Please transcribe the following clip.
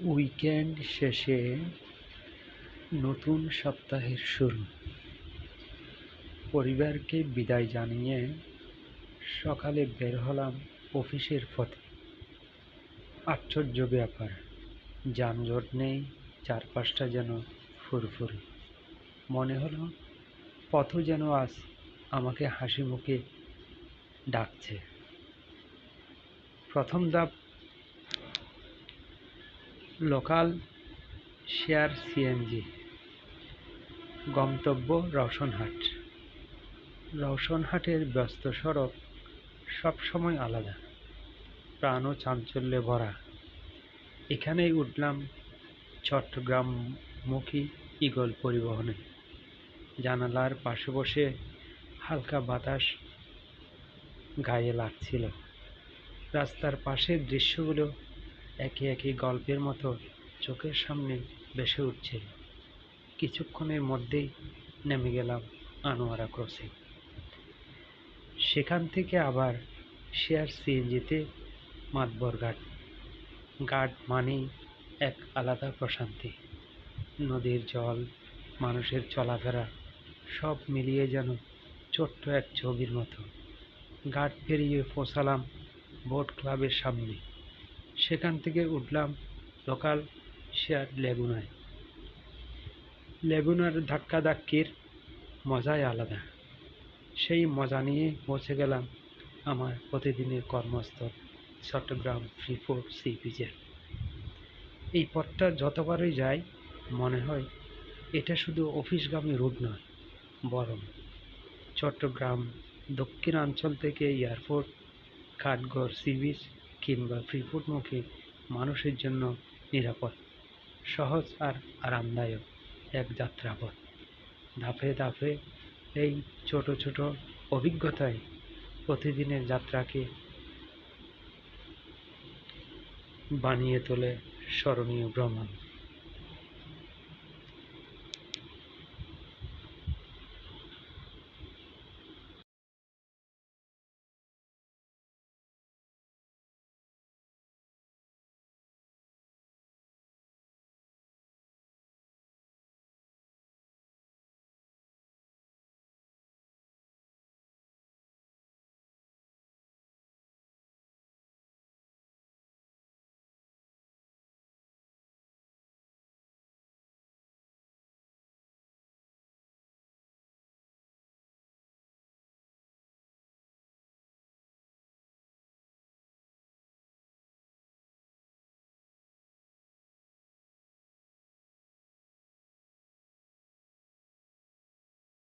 Weekend শেষে নতুন সপ্তাহের শুরু। পরিবারকে বিদায় জানিয়ে সকালে বের হলাম অফিসের পথে। আশ্চর্য ব্যাপার, যানজট নেই, চারপাশটা যেন ফুরফুরে। মনে হলো পথ যেন আজ আমাকে হাসি মুখে ডাকছে। প্রথম ধাপ লোকাল শেয়ার সিএনজি গন্তব্য রওশনহাট। রওশনহাটের ব্যস্ত সড়ক সবসময় আলাদা। প্রাণ ও চাঞ্চল্যে ভরা। এখানেই উঠলাম চট্টগ্রামমুখী ঈগল পরিবহনে। জানালার পাশে বসে হালকা বাতাস গায়ে লাগছিল। রাস্তার পাশের দৃশ্যগুলো একে একে গল্পের মতো চোখের সামনে ভেসে উঠছিল কিছুক্ষণের মধ্যেই নেমে গেলাম আনোয়ারা ক্রসিং। সেখান থেকে আবার শেয়ার সিএনজিতে মাতবর ঘাট। ঘাট মানেই এক আলাদা প্রশান্তি। নদীর জল, মানুষের চলাফেরা, সব মিলিয়ে যেন ছোট্ট এক ছবির মতো। ঘাট পেরিয়ে পৌঁছালাম বোট ক্লাবের সামনে। সেখান থেকে উঠলাম লোকাল শেয়ার লেগুনায়। লেগুনার ধাক্কাধাক্কির মজাই আলাদা। সেই মজা নিয়ে পৌঁছে গেলাম আমার প্রতিদিনের কর্মস্থল চট্টগ্রাম ফ্রিপোর্ট সি বিচের এই পথটা যতবারই যাই, মনে হয় এটা শুধু অফিসগামী রুট নয়, বরং চট্টগ্রাম দক্ষিণাঞ্চল থেকে এয়ারপোর্ট কাঠগড় সি বিচ কিংবা ফ্রিপোর্টমুখী মানুষের জন্য নিরাপদ, সহজ আর আরামদায়ক এক যাত্রাপথ। ধাপে ধাপে এই ছোট ছোট অভিজ্ঞতায় প্রতিদিনের যাত্রাকে বানিয়ে তোলে স্মরণীয় ভ্রমণ।